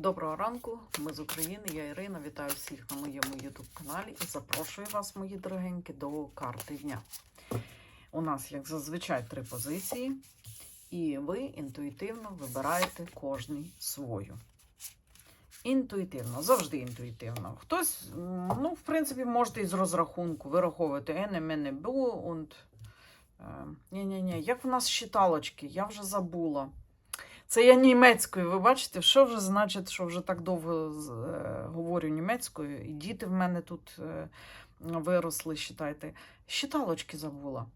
Доброго ранку, ми з України, я Ірина. Вітаю всіх на моєму YouTube каналі і запрошую вас, мої дорогенькі, до карти дня. У нас, як зазвичай, три позиції, і ви інтуїтивно вибираєте кожний свою. Інтуїтивно, завжди інтуїтивно. Хтось, ну, в принципі, можете із розрахунку вираховувати ене, мене бу, und... Ні-ні-ні, як в нас щиталочки, я вже забула. Це я німецькою, ви бачите, що вже значить, що вже так довго е, говорю німецькою, і діти в мене тут е, виросли, считайте. Щиталочки забула.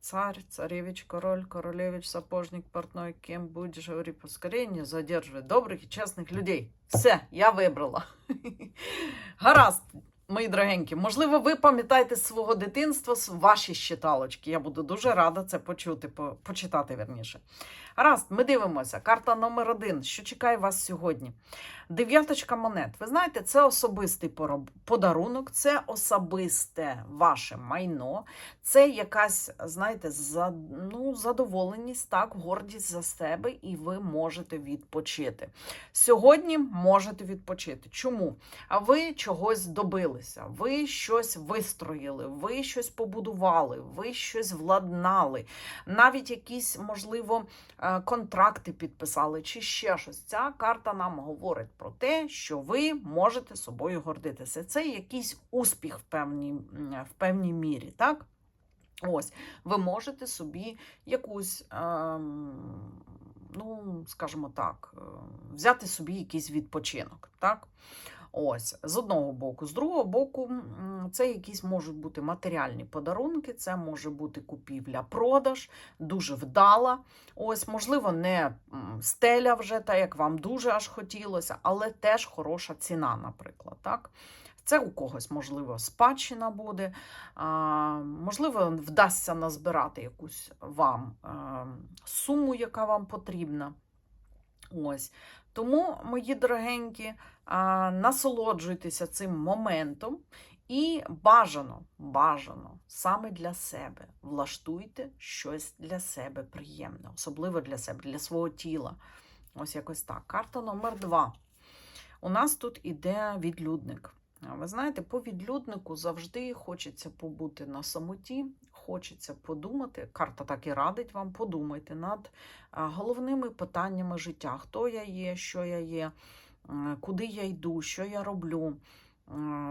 Цар, царевич, король, королевич, сапожник, портной, кем будеш, говори поскорее, задерживай добрих і чесних людей. Все, я вибрала. Гаразд, мої дорогенькі. Можливо, ви пам'ятаєте свого дитинства ваші щиталочки. Я буду дуже рада це почути, по- почитати верніше. Гаразд, ми дивимося. Карта номер один. Що чекає вас сьогодні? Дев'яточка монет. Ви знаєте, це особистий подарунок, це особисте ваше майно, це якась, знаєте, ну, задоволеність, так, гордість за себе, і ви можете відпочити. Сьогодні можете відпочити. Чому? А ви чогось добилися, ви щось вистроїли, ви щось побудували, ви щось владнали, навіть якісь, можливо, контракти підписали чи ще щось. Ця карта нам говорить про те, що ви можете собою гордитися. Це якийсь успіх в певній, в певній мірі, так? Ось, ви можете собі якусь, ем, ну, скажімо так, е, взяти собі якийсь відпочинок, так? Ось, з одного боку. З другого боку, це якісь можуть бути матеріальні подарунки, це може бути купівля-продаж, дуже вдала. Ось, можливо, не стеля вже, та як вам дуже аж хотілося, але теж хороша ціна, наприклад. Так? Це у когось, можливо, спадщина буде, можливо, вдасться назбирати якусь вам а, суму, яка вам потрібна. Ось. Тому, мої дорогенькі, насолоджуйтеся цим моментом і бажано, бажано саме для себе влаштуйте щось для себе приємне, особливо для себе, для свого тіла. Ось якось так. Карта номер два. У нас тут іде відлюдник. Ви знаєте, по відлюднику завжди хочеться побути на самоті, хочеться подумати. Карта так і радить вам, подумайте над головними питаннями життя: хто я є, що я є, куди я йду, що я роблю,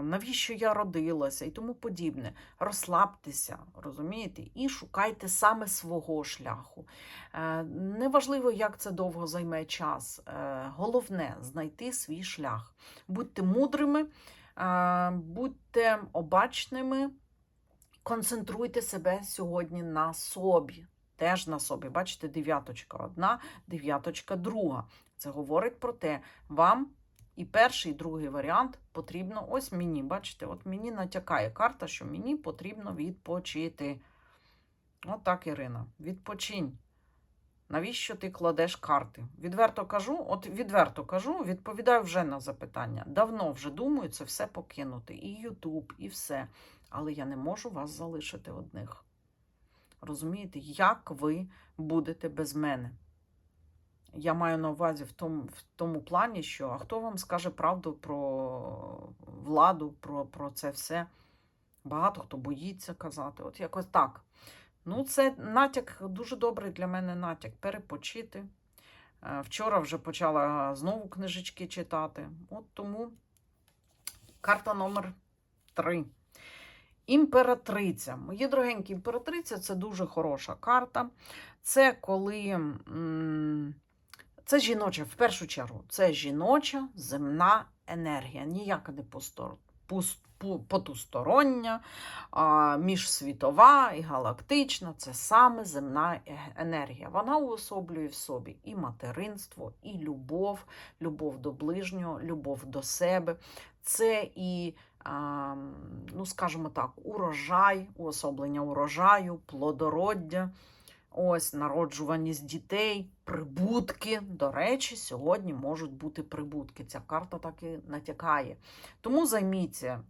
навіщо я родилася і тому подібне. Розслабтеся, розумієте, і шукайте саме свого шляху. Е, Неважливо, як це довго займе час. е, Головне знайти свій шлях. Будьте мудрими, е, будьте обачними, концентруйте себе сьогодні на собі. Теж на собі. Бачите, дев'яточка одна, дев'яточка друга. Це говорить про те, вам і перший, і другий варіант потрібно. Ось мені, бачите, от мені натякає карта, що мені потрібно відпочити. От Ірина, відпочинь. Навіщо ти кладеш карти? Відверто кажу, от відверто кажу, відповідаю вже на запитання. Давно вже думаю це все покинути. І Ютуб, і все. Але я не можу вас залишити одних. Розумієте, як ви будете без мене? Я маю на увазі в тому, в тому плані, що а хто вам скаже правду про владу, про, про це все? Багато хто боїться казати. От якось так. Ну, це натяк дуже добрий для мене натяк перепочити. Е, Вчора вже почала знову книжечки читати. От тому карта номер 3. Імператриця. Мої дорогенькі, імператриця це дуже хороша карта. Це коли. Це жіноча, в першу чергу, це жіноча земна енергія, ніяка не потустороння, а, міжсвітова і галактична це саме земна е- енергія. Вона уособлює в собі і материнство, і любов, любов до ближнього, любов до себе. Це і, ну скажімо так, урожай, уособлення урожаю, плодороддя. Ось народжуваність дітей, прибутки. До речі, сьогодні можуть бути прибутки. Ця карта так і натякає. Тому займіться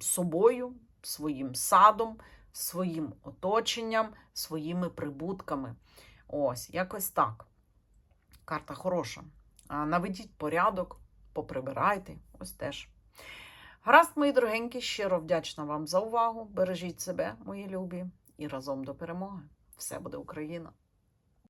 собою, своїм садом, своїм оточенням, своїми прибутками. Ось, якось так. Карта хороша. Наведіть порядок, поприбирайте, ось теж. Гаразд, мої дорогенькі, щиро вдячна вам за увагу. Бережіть себе, мої любі, і разом до перемоги. Все буде Україна!